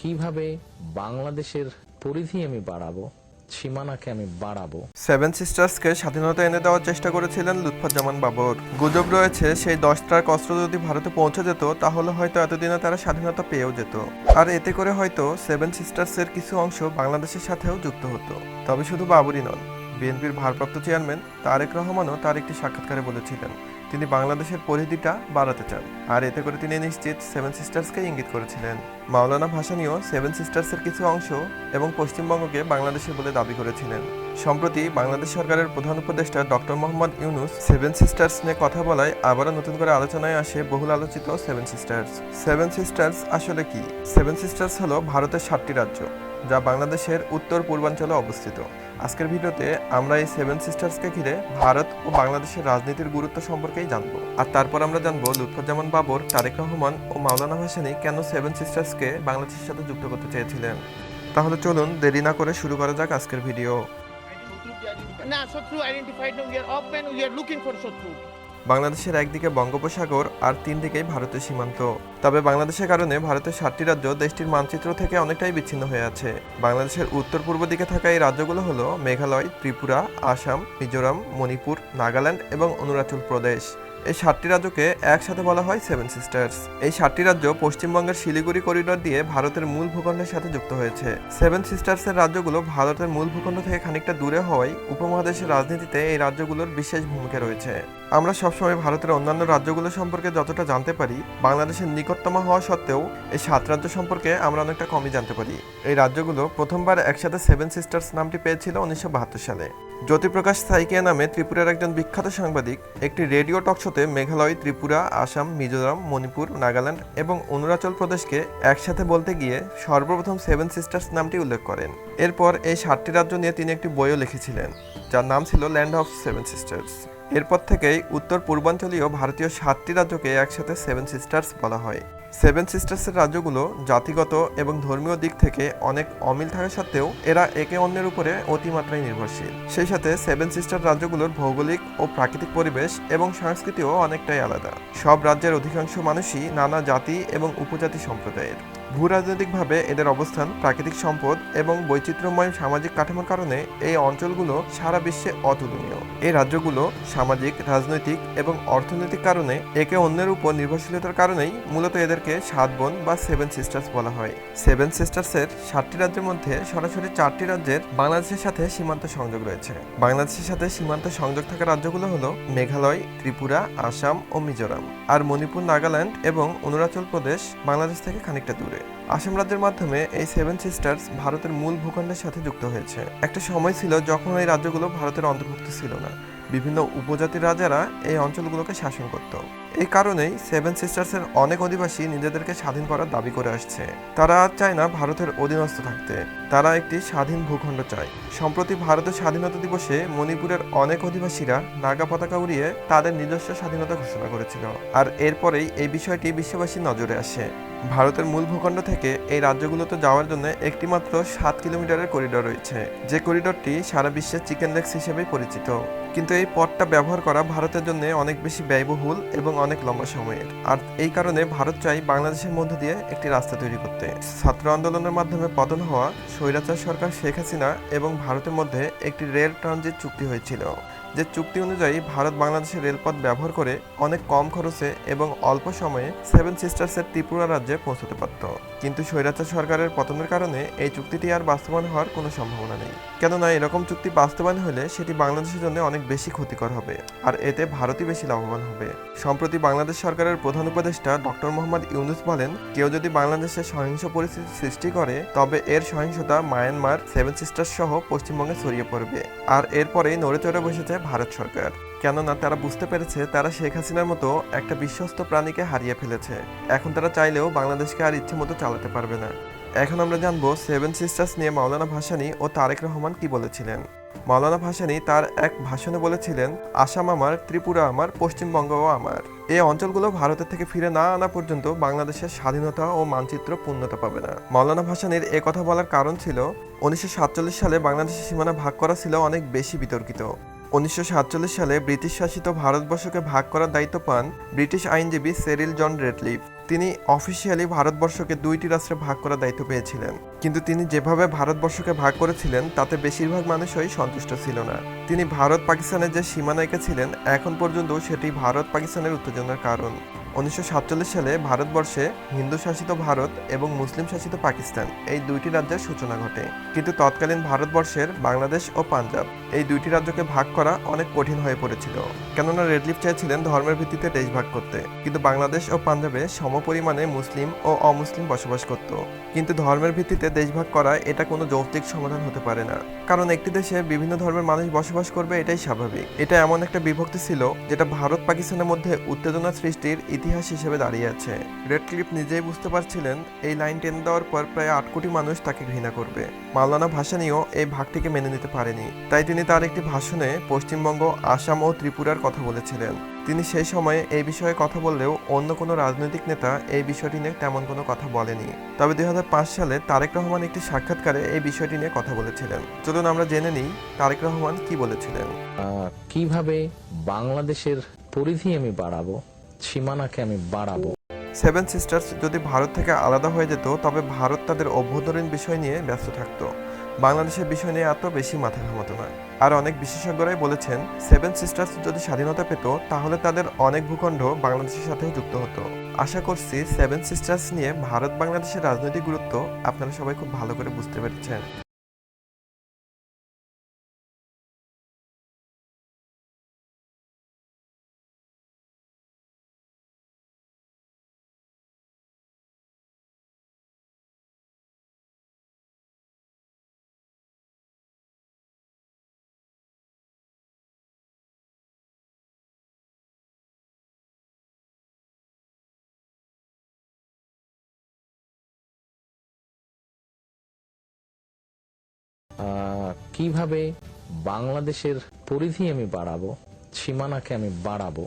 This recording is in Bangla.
কীভাবে বাংলাদেশের পরিধি আমি বাড়াবো, সীমানাকে আমি বাড়াবো? সেভেন সিস্টার্সকে স্বাধীনতা এনে দেওয়ার চেষ্টা করেছিলেন লুৎফুজ্জামান বাবর। গুজব রয়েছে, সেই দশ ট্রাক অস্ত্র যদি ভারতে পৌঁছে যেত, তাহলে হয়তো এতদিনে তারা স্বাধীনতা পেয়েও যেত। আর এতে করে হয়তো সেভেন সিস্টার্সের কিছু অংশ বাংলাদেশের সাথেও যুক্ত হতো। তবে শুধু বাবরই নন, বিএনপির ভারপ্রাপ্ত চেয়ারম্যান তারেক রহমানও তার একটি সাক্ষাৎকারে বলেছিলেন তিনি বাংলাদেশের পরিধিটা বাড়াতে চান। আর এতে করে তিনি নিশ্চিত সেভেন সিস্টার্সকে ইঙ্গিত করেছিলেন। মাওলানা ভাসানীও সেভেন সিস্টার্সের কিছু অংশ এবং পশ্চিমবঙ্গকে বাংলাদেশের বলে দাবি করেছিলেন। সম্প্রতি বাংলাদেশ সরকারের প্রধান উপদেষ্টা doctor Mohammad Yunus seven sisters নিয়ে কথা বলায় আবারও নতুন করে আলোচনায় আসে বহুল আলোচিত সেভেন সিস্টার্স। সেভেন সিস্টার্স আসলে কি? সেভেন সিস্টার্স হলো ভারতের সাতটি রাজ্য, যা বাংলাদেশের উত্তর পূর্বাঞ্চলে অবস্থিত। আজকের ভিডিওতে আমরা এই সেভেন সিস্টার্সকে ঘিরে ভারত ও বাংলাদেশের রাজনীতির গুরুত্ব সম্পর্কেই জানব। আর তারপর আমরা জানব লুৎফুজ্জামান বাবর, তারেক রহমান ও মাওলানা ভাসানী কেন সেভেন সিস্টার্সকে বাংলাদেশের সাথে যুক্ত করতে চেয়েছিলেন। তাহলে চলুন দেরি না করে শুরু করা যাক আজকের ভিডিও। না, শত্রু identified we are we are looking for শত্রু। বাংলাদেশের একদিকে বঙ্গোপসাগর আর তিন দিকেই ভারতের সীমান্ত। তবে বাংলাদেশের কারণে ভারতের সাতটি রাজ্য দেশটির মানচিত্র থেকে অনেকটাই বিচ্ছিন্ন হয়ে আছে। বাংলাদেশের উত্তর পূর্ব দিকে থাকা এই রাজ্যগুলো হলো মেঘালয়, ত্রিপুরা, আসাম, মিজোরাম, মণিপুর, নাগাল্যান্ড এবং অরুণাচল প্রদেশ। এই সাতটি রাজ্যকে একসাথে বলা হয় সেভেন সিস্টার্স এই সাতটি রাজ্য পশ্চিমবঙ্গের শিলিগুড়ি করিডোর দিয়ে ভারতের মূল ভূখণ্ডের সাথে যুক্ত হয়েছে। সেভেন সিস্টার্সের রাজ্যগুলো ভারতের মূল ভূখণ্ড থেকে খানিকটা দূরে হওয়ায় উপমহাদেশের রাজনীতিতে এই রাজ্যগুলোর বিশেষ ভূমিকা রয়েছে। আমরা সবসময় ভারতের অন্যান্য রাজ্যগুলো সম্পর্কে যতটা জানতে পারি, বাংলাদেশের নিকটতম হওয়া সত্ত্বেও এই সাত রাজ্য সম্পর্কে আমরা অনেকটা কমই জানতে পারি। এই রাজ্যগুলো প্রথমবার একসাথে সেভেন সিস্টার্স নামটি পেয়েছিল উনিশশো বাহাত্তর সালে। জ্যোতিপ্রকাশ সাইকিয়া নামে ত্রিপুরার একজন বিখ্যাত সাংবাদিক, একটি রেডিও টকশোতে মেঘালয়, ত্রিপুরা, আসাম, মিজোরাম, মণিপুর, নাগাল্যান্ড এবং অরুণাচল প্রদেশকে একসাথে বলতে গিয়ে সর্বপ্রথম সেভেন সিস্টার্স নামটি উল্লেখ করেন। এরপর এই সাতটি রাজ্য নিয়ে তিনি একটি বইও লিখেছিলেন, যার নাম ছিল ল্যান্ড অফ সেভেন সিস্টার্স। এরপর থেকেই উত্তর পূর্বাঞ্চলীয় ভারতীয় সাতটি রাজ্যকে একসাথে সেভেন সিস্টার্স বলা হয়। সেভেন সিস্টার্সের রাজ্যগুলো জাতিগত এবং ধর্মীয় দিক থেকে অনেক অমিল থাকা সত্ত্বেও এরা একে অন্যের উপরে অতিমাত্রায় নির্ভরশীল। সেই সাথে সেভেন সিস্টার রাজ্যগুলোর ভৌগোলিক ও প্রাকৃতিক পরিবেশ এবং সংস্কৃতিও অনেকটাই আলাদা। সব রাজ্যের অধিকাংশ মানুষই নানা জাতি এবং উপজাতি সম্প্রদায়ের। ভূরাজনৈতিকভাবে এদের অবস্থান, প্রাকৃতিক সম্পদ এবং বৈচিত্র্যময় সামাজিক কাঠামোর কারণে এই অঞ্চলগুলো সারা বিশ্বে অতুলনীয়। এই রাজ্যগুলো সামাজিক, রাজনৈতিক এবং অর্থনৈতিক কারণে একে অন্যের উপর নির্ভরশীলতার কারণেই মূলত এদেরকে সাত বোন বা সেভেন সিস্টার্স বলা হয়। সেভেন সিস্টার্সের সাতটি রাজ্যের মধ্যে সরাসরি চারটি রাজ্যের বাংলাদেশের সাথে সীমান্ত সংযোগ রয়েছে। বাংলাদেশের সাথে সীমান্ত সংযোগ থাকা রাজ্যগুলো হলো মেঘালয়, ত্রিপুরা, আসাম ও মিজোরাম। আর মণিপুর, নাগাল্যান্ড এবং অরুণাচল প্রদেশ বাংলাদেশ থেকে খানিকটা দূরে। আসাম রাজ্যের মাধ্যমে এই সেভেন সিস্টার্স ভারতের মূল ভূখণ্ডের সাথে যুক্ত হয়েছে। একটা সময় ছিল যখন এই রাজ্যগুলো ভারতের অন্তর্ভুক্ত ছিল না। বিভিন্ন উপজাতির রাজারা এই অঞ্চলগুলোকে শাসন করত। এই কারণেই সেভেন সিস্টার্সের অনেক অধিবাসী নিজেদেরকে স্বাধীন করার দাবি করে আসছে। তারা আর চায় না ভারতের অধীনস্থ থাকতে। তারা একটি স্বাধীন ভূখণ্ড চায়। সম্প্রতি ভারতের স্বাধীনতা দিবসে মণিপুরের অনেক অধিবাসীরা নাগা পতাকা উড়িয়ে তাদের নিজস্ব স্বাধীনতা ঘোষণা করেছিল। আর এরপরেই এই বিষয়টি বিশ্ববাসীর নজরে আসে। ভারতের মূল ভূখণ্ড থেকে এই রাজ্যগুলোতে যাওয়ার জন্য একটিমাত্র সাত কিলোমিটারের করিডোর রয়েছে। যে করিডোরটি সারা বিশ্বের চিকেন লেগস হিসেবে পরিচিত। কিন্তু এই পথটা ব্যবহার করা ভারতের জন্য অনেক বেশি ব্যয়বহুল এবং অনেক লম্বা সময়ের আর এই কারণে ভারত চাই বাংলাদেশের মধ্য দিয়ে একটি রাস্তা তৈরি করতে। ছাত্র আন্দোলনের মাধ্যমে পতন হওয়া স্বৈরাচার সরকার শেখ হাসিনা এবং ভারতের মধ্যে একটি রেল ট্রানজিট চুক্তি হয়েছিল, যে চুক্তি অনুযায়ী ভারত বাংলাদেশের রেলপথ ব্যবহার করে অনেক কম খরচে এবং অল্প সময়ে সেভেন সিস্টার্সের ত্রিপুরা রাজ্যে পৌঁছতে পারত। কিন্তু স্বৈরাচার সরকারের পতনের কারণে এই চুক্তিটি আর বাস্তবায়ন হওয়ার কোনো সম্ভাবনা নেই। কেননা এরকম চুক্তি বাস্তবায়ন হলে সেটি বাংলাদেশের জন্য অনেক বেশি ক্ষতিকর হবে, আর এতে ভারতই বেশি লাভবান হবে। সম্প্রতি বাংলাদেশ সরকারের প্রধান উপদেষ্টা ডক্টর মোহাম্মদ ইউনুস বলেন, কেউ যদি বাংলাদেশে সহিংস পরিস্থিতি সৃষ্টি করে, তবে এর সহিংসতা মায়ানমার সেভেন সিস্টার্স সহ পশ্চিমবঙ্গে ছড়িয়ে পড়বে, আর এরপরেই নড়ে চড়ে বসেছে ভারত সরকার। কেননা তারা বুঝতে পেরেছে তারা শেখ হাসিনার মতো একটা বিশ্বস্ত প্রাণীকে হারিয়ে ফেলেছে। এখন তারা চাইলেও বাংলাদেশকে আর ইচ্ছে মতো চালাতে পারবে না। এখন আমরা জানব সেভেন সিস্টার্স নিয়ে মাওলানা ভাসানি ও তারেক রহমান কি বলেছিলেন। মাওলানা ভাসানী তার এক ভাষণে বলেছিলেন, আসাম আমার, ত্রিপুরা আমার, পশ্চিমবঙ্গও আমার। এই অঞ্চলগুলো ভারতের থেকে ফিরে না আনা পর্যন্ত বাংলাদেশের স্বাধীনতা ও মানচিত্র পূর্ণতা পাবে না। মাওলানা ভাসানীর এ কথা বলার কারণ ছিল, উনিশশো সাতচল্লিশ সালে বাংলাদেশের সীমানা ভাগ করা ছিল অনেক বেশি বিতর্কিত। উনিশশো সাতচল্লিশ সালে ব্রিটিশ শাসিত ভারতবর্ষকে ভাগ করার দায়িত্ব পান ব্রিটিশ আইনজীবী সেরিল জন রেটলিফ তিনি অফিসিয়ালি ভারতবর্ষকে দুইটি রাষ্ট্রে ভাগ করার দায়িত্ব পেয়েছিলেন। কিন্তু তিনি যেভাবে ভারতবর্ষকে ভাগ করেছিলেন, তাতে বেশিরভাগ মানুষই সন্তুষ্ট ছিল না। তিনি ভারত পাকিস্তানের যে সীমানা এঁকেছিলেন এখন পর্যন্ত সেটি ভারত পাকিস্তানের উত্তেজনার কারণ। উনিশশো সাতচল্লিশ সালে ভারতবর্ষে হিন্দু শাসিত ভারত এবং মুসলিম শাসিত পাকিস্তান এই দুইটি রাজ্যের সূচনা ঘটে। কিন্তু তৎকালীন ভারতবর্ষের বাংলাদেশ ও পাঞ্জাব এই দুইটি রাজ্যকে ভাগ করা অনেক কঠিন হয়ে পড়েছিল। কেননা রেডলিফ চেয়েছিলেন ধর্মের ভিত্তিতে দেশ ভাগ করতে। কিন্তু বাংলাদেশ ও পাঞ্জাবে সমপরিমাণে মুসলিম ও অমুসলিম বসবাস করত। কিন্তু ধর্মের ভিত্তিতে দেশ ভাগ করা এটা কোনো যৌক্তিক সমাধান হতে পারে না। কারণ একটি দেশে বিভিন্ন ধর্মের মানুষ বসবাস করবে এটাই স্বাভাবিক। এটা এমন একটা বিভক্তি ছিল যেটা ভারত পাকিস্তানের মধ্যে উত্তেজনা সৃষ্টির ইতিহাস হিসেবে দাঁড়িয়ে আছে। রেড ক্লিপ নিজেই বুঝতে পারছিলেন, এই লাইন টেনে দেওয়ার পর প্রায় আট কোটি মানুষ তাকে ঘৃণা করবে। মাওলানা ভাসানীও এই ভাগটিকে মেনে নিতে পারেনি। তাই তিনি তার একটি ভাষণে পশ্চিমবঙ্গ, আসাম ও ত্রিপুরার কথা বলেছিলেন। তিনি সেই সময়ে এই বিষয়ে কথা বললেও অন্য কোনো রাজনৈতিক নেতা এই বিষয়টি নিয়ে তেমন কোনো কথা বলেনি। তবে দুই হাজার পাঁচ সালে তারেক রহমান একটি সাক্ষাৎকারে এই বিষয়টি নিয়ে কথা বলেছিলেন। চলুন আমরা জেনে নিই তারেক রহমান কি বলেছিলেন। কীভাবে বাংলাদেশের পরিধি আমি বাড়াবো সীমানাকে আমি বাড়াবো? সেভেন সিস্টার্স যদি ভারত থেকে আলাদা হয়ে যেত তবে ভারত তাদের অভ্যন্তরীণ বিষয় নিয়ে ব্যস্ত থাকতো। বাংলাদেশের বিষয় নিয়ে এত বেশি মাথা ঘামাতো না আর অনেক বিশেষজ্ঞরাই বলেছেন, সেভেন সিস্টার্স যদি স্বাধীনতা পেত, তাহলে তাদের অনেক ভূখণ্ড বাংলাদেশের সাথে যুক্ত হতো। আশা করছি সেভেন সিস্টার্স নিয়ে ভারত বাংলাদেশের রাজনৈতিক গুরুত্ব আপনারা সবাই খুব ভালো করে বুঝতে পেরেছেন। কীভাবে বাংলাদেশের পরিধি আমি বাড়াবো সীমানাকে আমি বাড়াবো